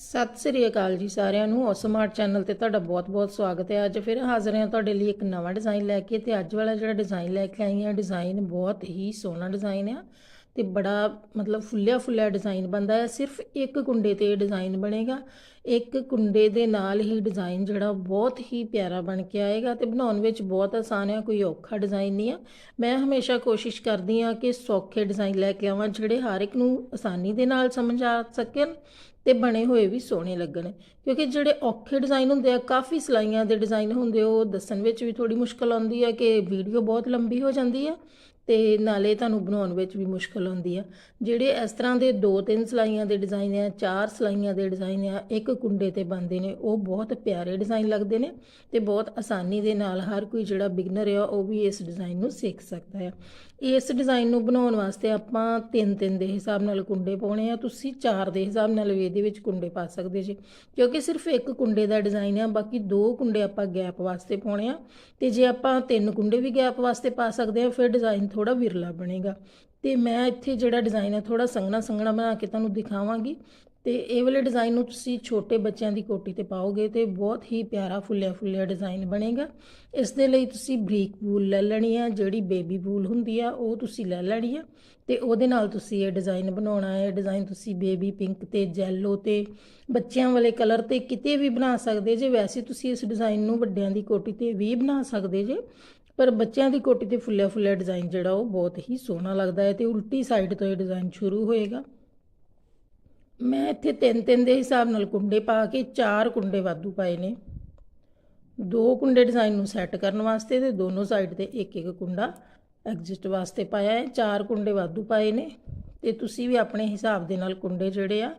ਸਤਿ ਸ੍ਰੀ ਅਕਾਲ ਜੀ ਸਾਰਿਆਂ ਨੂੰ। ਸਮਾਰਟ ਚੈਨਲ ਤੇ ਤੁਹਾਡਾ ਬਹੁਤ-ਬਹੁਤ ਸਵਾਗਤ ਹੈ। ਅੱਜ ਫਿਰ ਹਾਜ਼ਰ ਹਾਂ ਤੁਹਾਡੇ ਲਈ ਇੱਕ ਨਵਾਂ ਡਿਜ਼ਾਈਨ ਲੈ ਕੇ ਤੇ ਅੱਜ ਵਾਲਾ ਜਿਹੜਾ ਡਿਜ਼ਾਈਨ ਲੈ ਕੇ ਆਈ ਹਾਂ ਡਿਜ਼ਾਈਨ ਬਹੁਤ ਹੀ ਸੋਹਣਾ ਡਿਜ਼ਾਈਨ ਆ। ਤੇ ਬੜਾ ਮਤਲਬ ਫੁੱਲਿਆ ਫੁੱਲਿਆ ਡਿਜ਼ਾਈਨ ਬਣਦਾ ਹੈ। ਸਿਰਫ ਇੱਕ ਕੁੰਡੇ ਤੇ ਇਹ ਡਿਜ਼ਾਈਨ ਬਣੇਗਾ। ਇੱਕ ਕੁੰਡੇ ਦੇ ਨਾਲ ਹੀ ਡਿਜ਼ਾਈਨ ਜਿਹੜਾ ਬਹੁਤ ਹੀ ਪਿਆਰਾ ਬਣ ਕੇ ਆਏਗਾ ਤੇ ਬਣਾਉਣ ਵਿੱਚ ਬਹੁਤ ਆਸਾਨ ਹੈ, ਕੋਈ ਔਖਾ ਡਿਜ਼ਾਈਨ ਨਹੀਂ ਆ ਮੈਂ ਹਮੇਸ਼ਾ ਕੋਸ਼ਿਸ਼ ਕਰਦੀ ਹਾਂ ਕਿ ਸੌਖੇ ਡਿਜ਼ਾਈਨ ਲੈ ਕੇ ਆਵਾਂ, ਜਿਹੜੇ ਹਰ ਇੱਕ ਨੂੰ ਆਸਾਨੀ ਦੇ ਨਾਲ ਸਮਝ ਆ ਸਕਣ ਤੇ ਬਣੇ ਹੋਏ ਵੀ ਸੋਹਣੇ ਲੱਗਣ। ਕਿਉਂਕਿ ਜਿਹੜੇ ਔਖੇ ਡਿਜ਼ਾਈਨ ਹੁੰਦੇ ਆ, ਕਾਫੀ ਸਲਾਈਆਂ ਦੇ ਡਿਜ਼ਾਈਨ ਹੁੰਦੇ ਉਹ ਦੱਸਣ ਵਿੱਚ ਵੀ ਥੋੜੀ ਮੁਸ਼ਕਲ ਆਉਂਦੀ ਹੈ ਕਿ ਵੀਡੀਓ ਬਹੁਤ ਲੰਬੀ ਹੋ ਜਾਂਦੀ ਹੈ। ਤੇ ਨਾਲੇ ਤੁਹਾਨੂੰ ਬਣਾਉਣ ਵਿੱਚ ਵੀ ਮੁਸ਼ਕਲ ਹੁੰਦੀ ਆ। ਜਿਹੜੇ ਇਸ ਤਰ੍ਹਾਂ ਦੇ ਦੋ ਤਿੰਨ ਸਲਾਈਆਂ ਦੇ ਡਿਜ਼ਾਈਨ ਆ, ਚਾਰ ਸਲਾਈਆਂ ਦੇ ਡਿਜ਼ਾਈਨ ਆ, ਇੱਕ ਕੁੰਡੇ ਤੇ ਬੰਦੇ ਨੇ, ਉਹ ਬਹੁਤ ਪਿਆਰੇ ਡਿਜ਼ਾਈਨ ਲੱਗਦੇ ਨੇ ਤੇ ਬਹੁਤ ਆਸਾਨੀ ਦੇ ਨਾਲ ਹਰ ਕੋਈ ਜਿਹੜਾ ਬਿਗਨਰ ਆ, ਉਹ ਵੀ ਇਸ ਡਿਜ਼ਾਈਨ ਨੂੰ ਸਿੱਖ ਸਕਦਾ ਆ। ਇਸ ਡਿਜ਼ਾਈਨ ਨੂੰ ਬਣਾਉਣ ਵਾਸਤੇ ਆਪਾਂ ਤਿੰਨ ਤਿੰਨ ਦੇ ਹਿਸਾਬ ਨਾਲ ਕੁੰਡੇ ਪਾਉਣੇ ਆ। ਤੁਸੀਂ ਚਾਰ ਦੇ ਹਿਸਾਬ ਨਾਲ ਵੀ ਇਹਦੇ ਵਿੱਚ ਕੁੰਡੇ ਪਾ ਸਕਦੇ ਜੀ। ਕਿਉਂਕਿ ਸਿਰਫ ਇੱਕ ਕੁੰਡੇ ਦਾ ਡਿਜ਼ਾਈਨ ਆ, ਬਾਕੀ ਦੋ ਕੁੰਡੇ ਆਪਾਂ ਗੈਪ ਵਾਸਤੇ ਪਾਉਣੇ ਆ। ਤੇ ਜੇ ਆਪਾਂ ਤਿੰਨ ਕੁੰਡੇ ਵੀ ਗੈਪ ਵਾਸਤੇ ਪਾ ਸਕਦੇ ਆ, ਫਿਰ ਡਿਜ਼ਾਈਨ ਥੋੜਾ ਵਿਰਲਾ ਬਣੇਗਾ। ਤੇ ਮੈਂ ਇੱਥੇ ਜਿਹੜਾ ਡਿਜ਼ਾਈਨ ਹੈ ਥੋੜਾ ਸੰਘਣਾ ਸੰਘਣਾ ਬਣਾ ਕੇ ਤੁਹਾਨੂੰ ਦਿਖਾਵਾਂਗੀ। ਤੇ ਇਹ ਵਾਲੇ ਡਿਜ਼ਾਈਨ ਨੂੰ ਤੁਸੀਂ ਛੋਟੇ ਬੱਚਿਆਂ ਦੀ ਕੋਟੀ ਤੇ ਪਾਓਗੇ ਤੇ ਬਹੁਤ ਹੀ ਪਿਆਰਾ ਫੁੱਲਿਆ ਫੁੱਲਿਆ ਡਿਜ਼ਾਈਨ ਬਣੇਗਾ। ਇਸ ਦੇ ਲਈ ਤੁਸੀਂ ਬਰੀਕ ਵੂਲ ਲੈ ਲੈਣੀ ਆ, ਜਿਹੜੀ ਬੇਬੀ ਵੂਲ ਹੁੰਦੀ ਆ, ਉਹ ਤੁਸੀਂ ਲੈ ਲੈਣੀ ਆ ਤੇ ਉਹਦੇ ਨਾਲ ਤੁਸੀਂ ਇਹ ਡਿਜ਼ਾਈਨ ਬਣਾਉਣਾ ਹੈ। ਡਿਜ਼ਾਈਨ ਤੁਸੀਂ ਬੇਬੀ ਪਿੰਕ ਤੇ ਜੈਲੋ ਤੇ ਬੱਚਿਆਂ ਵਾਲੇ ਕਲਰ ਤੇ ਕਿਤੇ ਵੀ ਬਣਾ ਸਕਦੇ ਜੇ। ਵੈਸੇ ਤੁਸੀਂ ਇਸ ਡਿਜ਼ਾਈਨ ਨੂੰ ਵੱਡਿਆਂ ਦੀ ਕੋਟੀ ਤੇ ਵੀ ਬਣਾ ਸਕਦੇ ਜੇ, ਪਰ ਬੱਚਿਆਂ ਦੀ ਕੋਟੀ ਤੇ ਫੁੱਲਿਆ ਫੁੱਲਿਆ ਡਿਜ਼ਾਈਨ ਜਿਹੜਾ ਉਹ ਬਹੁਤ ਹੀ ਸੋਹਣਾ ਲੱਗਦਾ ਹੈ ਤੇ ਉਲਟੀ ਸਾਈਡ ਤੋਂ ਇਹ ਡਿਜ਼ਾਈਨ ਸ਼ੁਰੂ ਹੋਏਗਾ। ਮੈਂ ਇੱਥੇ ਤਿੰਨ ਤਿੰਨ ਦੇ ਹਿਸਾਬ ਨਾਲ ਕੁੰਡੇ ਪਾ ਕੇ ਚਾਰ ਕੁੰਡੇ ਵਾਧੂ ਪਾਏ ਨੇ। ਦੋ ਕੁੰਡੇ ਡਿਜ਼ਾਈਨ ਨੂੰ ਸੈੱਟ ਕਰਨ ਵਾਸਤੇ ਤੇ ਦੋਨੋਂ ਸਾਈਡ ਤੇ ਇੱਕ ਇੱਕ ਕੁੰਡਾ ਐਗਜ਼ਿਸਟ ਵਾਸਤੇ ਪਾਇਆ ਹੈ। ਚਾਰ ਕੁੰਡੇ ਵਾਧੂ ਪਾਏ ਨੇ ਤੇ ਤੁਸੀਂ ਵੀ ਆਪਣੇ ਹਿਸਾਬ ਦੇ ਨਾਲ ਕੁੰਡੇ ਜਿਹੜੇ ਆ,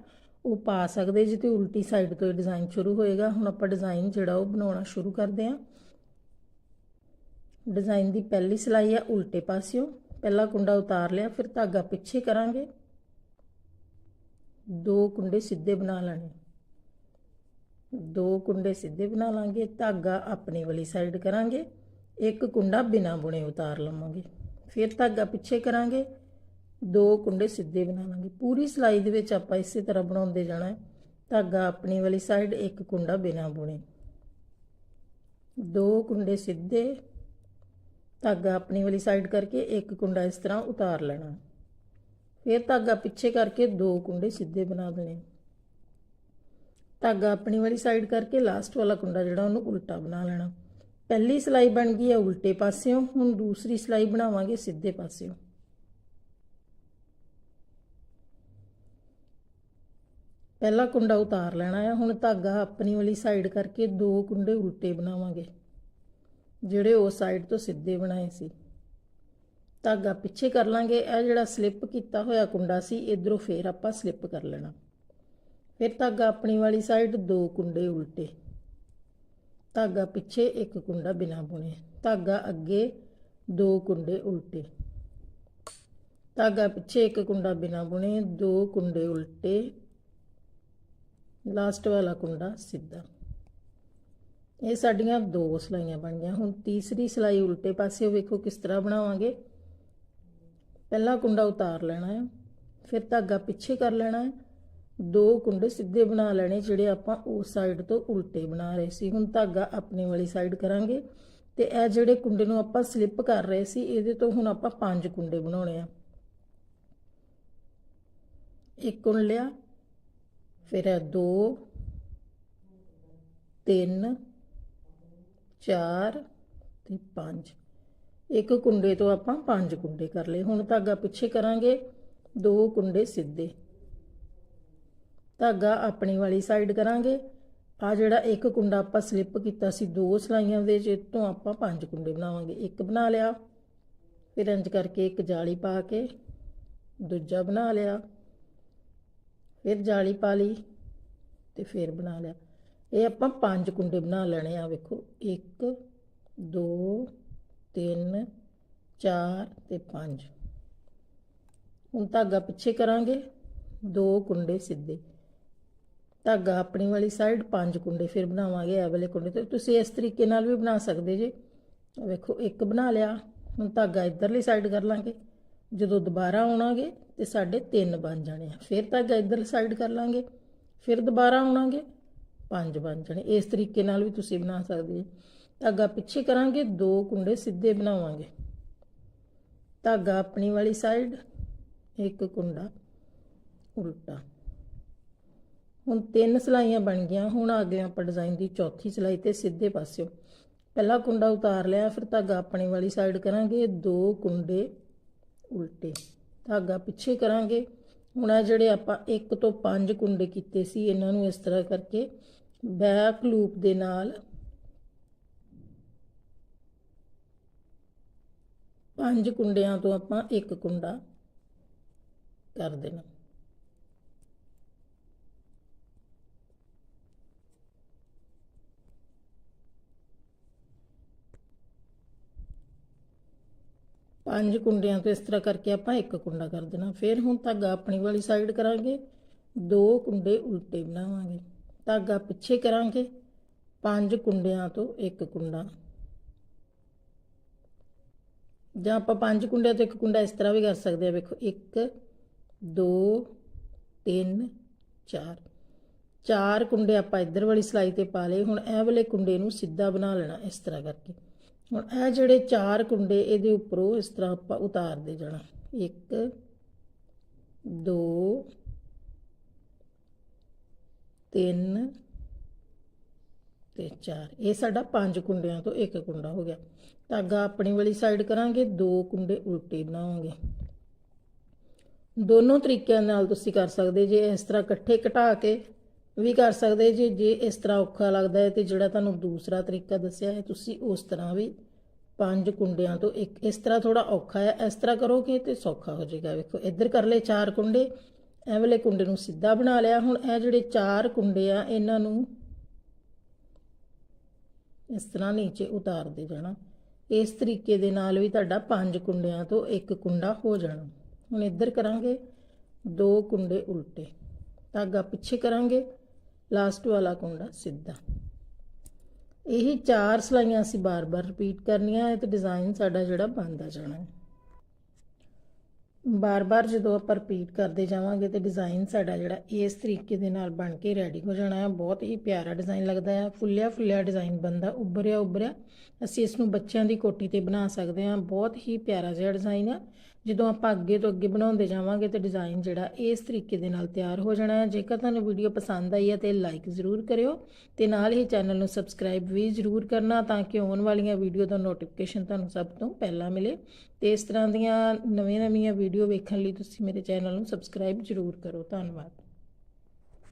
ਉਹ ਪਾ ਸਕਦੇ ਜੀ ਤੇ ਉਲਟੀ ਸਾਈਡ ਤੋਂ ਇਹ ਡਿਜ਼ਾਈਨ ਸ਼ੁਰੂ ਹੋਏਗਾ। ਹੁਣ ਆਪਾਂ ਡਿਜ਼ਾਈਨ ਜਿਹੜਾ ਉਹ ਬਣਾਉਣਾ ਸ਼ੁਰੂ ਕਰਦੇ ਹਾਂ। ਡਿਜ਼ਾਈਨ ਦੀ ਪਹਿਲੀ ਸਿਲਾਈ ਆ, ਉਲਟੇ ਪਾਸਿਓਂ। ਪਹਿਲਾ ਕੁੰਡਾ ਉਤਾਰ ਲਿਆ, ਫਿਰ ਧਾਗਾ ਪਿੱਛੇ ਕਰਾਂਗੇ। ਦੋ ਕੁੰਡੇ ਸਿੱਧੇ ਬਣਾ ਲੈਣੇ। ਦੋ ਕੁੰਡੇ ਸਿੱਧੇ ਬਣਾ ਲਾਂਗੇ, ਧਾਗਾ ਆਪਣੀ ਵਾਲੀ ਸਾਈਡ ਕਰਾਂਗੇ, ਇੱਕ ਕੁੰਡਾ ਬਿਨਾ ਬੁਣੇ ਉਤਾਰ ਲਵਾਂਗੇ। ਫਿਰ ਧਾਗਾ ਪਿੱਛੇ ਕਰਾਂਗੇ, ਦੋ ਕੁੰਡੇ ਸਿੱਧੇ ਬਣਾ ਲਾਂਗੇ। ਪੂਰੀ ਸਿਲਾਈ ਦੇ ਵਿੱਚ ਆਪਾਂ ਇਸੇ ਤਰ੍ਹਾਂ ਬਣਾਉਂਦੇ ਜਾਣਾ ਹੈ। ਧਾਗਾ ਆਪਣੀ ਵਾਲੀ ਸਾਈਡ ਇੱਕ ਕੁੰਡਾ ਬਿਨਾ ਬੁਣੇ। ਦੋ ਕੁੰਡੇ ਸਿੱਧੇ, ਧਾਗਾ ਆਪਣੀ ਵਾਲੀ ਸਾਈਡ ਕਰਕੇ ਇੱਕ ਕੁੰਡਾ ਇਸ ਤਰ੍ਹਾਂ ਉਤਾਰ ਲੈਣਾ। ਫਿਰ ਧਾਗਾ ਪਿੱਛੇ ਕਰਕੇ ਦੋ ਕੁੰਡੇ ਸਿੱਧੇ ਬਣਾ ਦੇਣੇ। ਧਾਗਾ ਆਪਣੀ ਵਾਲੀ ਸਾਈਡ ਕਰਕੇ ਲਾਸਟ ਵਾਲਾ ਕੁੰਡਾ ਜਿਹੜਾ ਉਹਨੂੰ ਉਲਟਾ ਬਣਾ ਲੈਣਾ। ਪਹਿਲੀ ਸਿਲਾਈ ਬਣ ਗਈ ਹੈ ਉਲਟੇ ਪਾਸਿਓਂ, ਹੁਣ ਦੂਸਰੀ ਸਿਲਾਈ ਬਣਾਵਾਂਗੇ ਸਿੱਧੇ ਪਾਸਿਓਂ। ਪਹਿਲਾ ਕੁੰਡਾ ਉਤਾਰ ਲੈਣਾ ਹੈ ਹੁਣ ਧਾਗਾ ਆਪਣੀ ਵਾਲੀ ਸਾਈਡ ਕਰਕੇ ਦੋ ਕੁੰਡੇ ਉਲਟੇ ਬਣਾਵਾਂਗੇ, ਜਿਹੜੇ ਉਸ ਸਾਈਡ ਤੋਂ ਸਿੱਧੇ ਬਣਾਏ ਸੀ। ਧਾਗਾ ਪਿੱਛੇ ਕਰ ਲਾਂਗੇ। ਇਹ ਜਿਹੜਾ ਸਲਿੱਪ ਕੀਤਾ ਹੋਇਆ ਕੁੰਡਾ ਸੀ, ਇਧਰੋਂ ਫੇਰ ਆਪਾਂ ਸਲਿੱਪ ਕਰ ਲੈਣਾ। ਫਿਰ ਧਾਗਾ ਆਪਣੀ ਵਾਲੀ ਸਾਈਡ ਦੋ ਕੁੰਡੇ ਉਲਟੇ। ਧਾਗਾ ਪਿੱਛੇ ਇੱਕ ਕੁੰਡਾ ਬਿਨਾ ਬੁਣੇ। ਧਾਗਾ ਅੱਗੇ ਦੋ ਕੁੰਡੇ ਉਲਟੇ। ਧਾਗਾ ਪਿੱਛੇ ਇੱਕ ਕੁੰਡਾ ਬਿਨਾ ਬੁਣੇ, ਦੋ ਕੁੰਡੇ ਉਲਟੇ। ਲਾਸਟ ਵਾਲਾ ਕੁੰਡਾ ਸਿੱਧਾ। ਇਹ ਸਾਡੀਆਂ ਦੋ ਸਲਾਈਆਂ ਬਣ ਗਈਆਂ। ਹੁਣ ਤੀਸਰੀ ਸਲਾਈ ਉਲਟੇ ਪਾਸੇ ਵੇਖੋ ਕਿਸ ਤਰ੍ਹਾਂ ਬਣਾਵਾਂਗੇ। ਪਹਿਲਾ ਕੁੰਡਾ ਉਤਾਰ ਲੈਣਾ ਹੈ, ਫਿਰ ਧਾਗਾ ਪਿੱਛੇ ਕਰ ਲੈਣਾ ਹੈ, ਦੋ ਕੁੰਡੇ ਸਿੱਧੇ ਬਣਾ ਲੈਣੇ ਜਿਹੜੇ ਆਪਾਂ ਉਸ ਸਾਈਡ ਤੋਂ ਉਲਟੇ ਬਣਾ ਰਹੇ ਸੀ। ਹੁਣ ਧਾਗਾ ਆਪਣੇ ਵਾਲੀ ਸਾਈਡ ਕਰਾਂਗੇ ਤੇ ਇਹ ਜਿਹੜੇ ਕੁੰਡੇ ਨੂੰ ਆਪਾਂ ਸਲਿੱਪ ਕਰ ਰਹੇ ਸੀ, ਇਹਦੇ ਤੋਂ ਹੁਣ ਆਪਾਂ ਪੰਜ ਕੁੰਡੇ ਬਣਾਉਣੇ ਆ। ਇੱਕ ਕੁੰਡ ਲਿਆ, ਫਿਰ ਇਹ ਦੋ, ਤਿੰਨ, ਚਾਰ ਤੇ ਪੰਜ। ਇੱਕ ਕੁੰਡੇ ਤੋਂ ਆਪਾਂ ਪੰਜ ਕੁੰਡੇ ਕਰ ਲਏ। ਹੁਣ ਧਾਗਾ ਪਿੱਛੇ ਕਰਾਂਗੇ, ਦੋ ਕੁੰਡੇ ਸਿੱਧੇ। ਧਾਗਾ ਆਪਣੀ ਵਾਲੀ ਸਾਈਡ ਕਰਾਂਗੇ। ਆ ਜਿਹੜਾ ਇੱਕ ਕੁੰਡਾ ਆਪਾਂ ਸਲਿੱਪ ਕੀਤਾ ਸੀ, ਦੋ ਸਲਾਈਆਂ ਦੇ ਵਿੱਚ ਤੋਂ ਆਪਾਂ ਪੰਜ ਕੁੰਡੇ ਬਣਾਵਾਂਗੇ। ਇੱਕ ਬਣਾ ਲਿਆ, ਫਿਰ ਇੰਜ ਕਰਕੇ ਇੱਕ ਜਾਲੀ ਪਾ ਕੇ ਦੂਜਾ ਬਣਾ ਲਿਆ, ਫਿਰ ਜਾਲੀ ਪਾ ਲਈ ਤੇ ਫਿਰ ਬਣਾ ਲਿਆ। ਇਹ ਆਪਾਂ ਪੰਜ ਕੁੰਡੇ ਬਣਾ ਲੈਣੇ ਆ। ਵੇਖੋ 1 2 3 4 ਤੇ ਪੰਜ। ਹੁਣ ਧਾਗਾ ਪਿੱਛੇ ਕਰਾਂਗੇ। ਦੋ ਕੁੰਡੇ ਸਿੱਧੇ। ਧਾਗਾ ਆਪਣੀ ਵਾਲੀ ਸਾਈਡ ਪੰਜ ਕੁੰਡੇ ਫਿਰ ਬਣਾਵਾਂਗੇ ਇਹ ਵਾਲੇ ਕੁੰਡੇ। ਤੇ ਤੁਸੀਂ ਇਸ ਤਰੀਕੇ ਨਾਲ ਵੀ ਬਣਾ ਸਕਦੇ ਜੇ। ਵੇਖੋ, ਇੱਕ ਬਣਾ ਲਿਆ। ਹੁਣ ਧਾਗਾ ਇਧਰਲੀ ਸਾਈਡ ਕਰ ਲਾਂਗੇ। ਜਦੋਂ ਦੁਬਾਰਾ ਆਉਣਾਗੇ ਤੇ ਸਾਡੇ ਤਿੰਨ ਬਣ ਜਾਣੇ ਆ। ਫਿਰ ਧਾਗਾ ਇਧਰਲੀ ਸਾਈਡ ਕਰ ਲਾਂਗੇ। ਫਿਰ ਦੁਬਾਰਾ ਆਉਣਾਗੇ, ਪੰਜ ਬਣ ਜਾਣੇ। ਇਸ ਤਰੀਕੇ ਨਾਲ ਵੀ ਤੁਸੀਂ ਬਣਾ ਸਕਦੇ ਜੀ। ਧਾਗਾ ਪਿੱਛੇ ਕਰਾਂਗੇ, ਦੋ ਕੁੰਡੇ ਸਿੱਧੇ ਬਣਾਵਾਂਗੇ। ਧਾਗਾ ਆਪਣੀ ਵਾਲੀ ਸਾਈਡ ਇੱਕ ਕੁੰਡਾ ਉਲਟਾ। ਹੁਣ ਤਿੰਨ ਸਲਾਈਆਂ ਬਣ ਗਈਆਂ, ਹੁਣ ਆ ਗਏ ਆਪਾਂ ਡਿਜ਼ਾਈਨ ਦੀ ਚੌਥੀ ਸਲਾਈ ਤੇ ਸਿੱਧੇ ਪਾਸਿਓਂ। ਪਹਿਲਾ ਕੁੰਡਾ ਉਤਾਰ ਲਿਆ, ਫਿਰ ਧਾਗਾ ਆਪਣੀ ਵਾਲੀ ਸਾਈਡ ਕਰਾਂਗੇ, ਦੋ ਕੁੰਡੇ ਉਲਟੇ। ਧਾਗਾ ਪਿੱਛੇ ਕਰਾਂਗੇ। ਹੁਣ ਆ ਜਿਹੜੇ ਆਪਾਂ ਇੱਕ ਤੋਂ ਪੰਜ ਕੁੰਡੇ ਕੀਤੇ ਸੀ, ਇਹਨਾਂ ਨੂੰ ਇਸ ਤਰ੍ਹਾਂ ਕਰਕੇ ਬੈਕ ਲੂਪ ਦੇ ਨਾਲ ਪੰਜ ਕੁੰਡਿਆਂ ਤੋਂ ਆਪਾਂ ਇੱਕ ਕੁੰਡਾ ਕਰ ਦੇਣਾ। ਪੰਜ ਕੁੰਡਿਆਂ ਤੋਂ ਇਸ ਤਰ੍ਹਾਂ ਕਰਕੇ ਆਪਾਂ ਇੱਕ ਕੁੰਡਾ ਕਰ ਦੇਣਾ। ਫਿਰ ਹੁਣ ਧਾਗਾ ਆਪਣੀ ਵਾਲੀ ਸਾਈਡ ਕਰਾਂਗੇ। ਦੋ ਕੁੰਡੇ ਉਲਟੇ ਬਣਾਵਾਂਗੇ। ਧਾਗਾ ਪਿੱਛੇ ਕਰਾਂਗੇ। ਪੰਜ ਕੁੰਡਿਆਂ ਤੋਂ ਇੱਕ ਕੁੰਡਾ ਜਾਂ ਆਪਾਂ ਪੰਜ ਕੁੰਡਿਆਂ ਤੋਂ ਇੱਕ ਕੁੰਡਾ ਇਸ ਤਰ੍ਹਾਂ ਵੀ ਕਰ ਸਕਦੇ ਆ ਵੇਖੋ 1 2 3 4 ਚਾਰ ਕੁੰਡੇ ਆਪਾਂ ਇੱਧਰ ਵਾਲੀ ਸਲਾਈ ਤੇ ਪਾ ਲਏ, ਹੁਣ ਇਹ ਵਾਲੇ ਕੁੰਡੇ ਨੂੰ ਸਿੱਧਾ ਬਣਾ ਲੈਣਾ ਇਸ ਤਰ੍ਹਾਂ ਕਰਕੇ। ਹੁਣ ਇਹ ਜਿਹੜੇ ਚਾਰ ਕੁੰਡੇ ਇਹਦੇ ਉੱਪਰੋਂ ਇਸ ਤਰ੍ਹਾਂ ਆਪਾਂ ਉਤਾਰਦੇ ਜਾਣਾ। 1 2 3 ਤੇ 4 ਇਹ ਸਾਡਾ ਪੰਜ ਕੁੰਡਿਆਂ ਤੋਂ ਇੱਕ ਕੁੰਡਾ ਹੋ ਗਿਆ। ਧਾਗਾ ਆਪਣੀ ਵਾਲੀ ਸਾਈਡ ਕਰਾਂਗੇ, ਦੋ ਕੁੰਡੇ ਉਲਟੇ ਬਣਾਵਾਂਗੇ ਦੋਨੋਂ ਤਰੀਕਿਆਂ ਨਾਲ ਤੁਸੀਂ ਕਰ ਸਕਦੇ ਜੇ ਇਸ ਤਰ੍ਹਾਂ ਇਕੱਠੇ ਘਟਾ ਕੇ ਵੀ ਕਰ ਸਕਦੇ ਜੇ ਜੇ ਇਸ ਤਰ੍ਹਾਂ ਔਖਾ ਲੱਗਦਾ ਹੈ ਤੇ ਜਿਹੜਾ ਤੁਹਾਨੂੰ ਦੂਸਰਾ ਤਰੀਕਾ ਦੱਸਿਆ ਹੈ, ਤੁਸੀਂ ਉਸ ਤਰ੍ਹਾਂ ਵੀ ਪੰਜ ਕੁੰਡਿਆਂ ਤੋਂ ਇੱਕ ਇਸ ਤਰ੍ਹਾਂ ਥੋੜਾ ਔਖਾ ਹੈ, ਇਸ ਤਰ੍ਹਾਂ ਕਰੋਗੇ ਤੇ ਸੌਖਾ ਹੋ ਜਾਏਗਾ। ਵੇਖੋ, ਇੱਧਰ ਕਰ ਲਏ ਚਾਰ ਕੁੰਡੇ, ਇਹ ਵਾਲੇ ਕੁੰਡੇ ਨੂੰ ਸਿੱਧਾ ਬਣਾ ਲਿਆ। ਹੁਣ ਇਹ ਜਿਹੜੇ ਚਾਰ ਕੁੰਡੇ ਆ, ਇਹਨਾਂ ਨੂੰ ਇਸ ਤਰ੍ਹਾਂ ਨੀਚੇ ਉਤਾਰਦੇ ਜਾਣਾ ਇਸ ਤਰੀਕੇ ਦੇ ਨਾਲ ਵੀ ਤੁਹਾਡਾ ਪੰਜ ਕੁੰਡਿਆਂ ਤੋਂ ਇੱਕ ਕੁੰਡਾ ਹੋ ਜਾਣਾ। ਹੁਣ ਇੱਧਰ ਕਰਾਂਗੇ, ਦੋ ਕੁੰਡੇ ਉਲਟੇ। ਧਾਗਾ ਪਿੱਛੇ ਕਰਾਂਗੇ ਲਾਸਟ ਵਾਲਾ ਕੁੰਡਾ ਸਿੱਧਾ। ਇਹੀ ਚਾਰ ਸਲਾਈਆਂ ਅਸੀਂ ਬਾਰ-ਬਾਰ ਰਿਪੀਟ ਕਰਨੀਆਂ ਹੈ ਤੇ ਡਿਜ਼ਾਈਨ ਸਾਡਾ ਜਿਹੜਾ ਬਣਦਾ ਜਾਣਾ। ਹੈ ਬਾਰ-ਬਾਰ ਜਦੋਂ ਆਪਾਂ ਰਿਪੀਟ ਕਰਦੇ ਜਾਵਾਂਗੇ ਤੇ ਡਿਜ਼ਾਈਨ ਸਾਡਾ ਜਿਹੜਾ ਇਸ ਤਰੀਕੇ ਦੇ ਨਾਲ ਬਣ ਕੇ ਰੈਡੀ ਹੋ ਜਾਣਾ ਹੈ। ਬਹੁਤ ਹੀ ਪਿਆਰਾ ਡਿਜ਼ਾਈਨ ਲੱਗਦਾ ਹੈ। ਫੁੱਲਿਆ ਫੁੱਲਿਆ ਡਿਜ਼ਾਈਨ ਬੰਦਾ ਉੱਭਰਿਆ ਉੱਭਰਿਆ ਅਸੀਂ ਇਸ ਨੂੰ ਬੱਚਿਆਂ ਦੀ ਕੋਟੀ ਤੇ ਬਣਾ ਸਕਦੇ ਹਾਂ। ਬਹੁਤ ਹੀ ਪਿਆਰਾ ਜਿਹਾ ਡਿਜ਼ਾਈਨ ਹੈ। ਜਦੋਂ ਆਪਾਂ ਅੱਗੇ ਤੋਂ ਅੱਗੇ ਬਣਾਉਂਦੇ ਜਾਵਾਂਗੇ ਤੇ ਡਿਜ਼ਾਈਨ ਜਿਹੜਾ ਇਸ ਤਰੀਕੇ ਦੇ ਨਾਲ ਤਿਆਰ ਹੋ ਜਾਣਾ ਹੈ। ਜੇਕਰ ਤੁਹਾਨੂੰ ਵੀਡੀਓ ਪਸੰਦ ਆਈ ਹੈ ਤੇ ਲਾਈਕ ਜ਼ਰੂਰ ਕਰਿਓ ਤੇ ਨਾਲ ਹੀ ਚੈਨਲ ਨੂੰ ਸਬਸਕ੍ਰਾਈਬ ਵੀ ਜ਼ਰੂਰ ਕਰਨਾ ਤਾਂ ਕਿ ਆਉਣ ਵਾਲੀਆਂ ਵੀਡੀਓ ਦਾ ਨੋਟੀਫਿਕੇਸ਼ਨ ਤੁਹਾਨੂੰ ਸਭ ਤੋਂ ਪਹਿਲਾਂ ਮਿਲੇ। ਤੇ ਇਸ ਤਰ੍ਹਾਂ ਦੀਆਂ ਨਵੀਆਂ-ਨਵੀਆਂ ਵੀਡੀਓ ਵੇਖਣ ਲਈ ਤੁਸੀਂ ਮੇਰੇ ਚੈਨਲ ਨੂੰ ਸਬਸਕ੍ਰਾਈਬ ਜ਼ਰੂਰ ਕਰੋ। ਧੰਨਵਾਦ।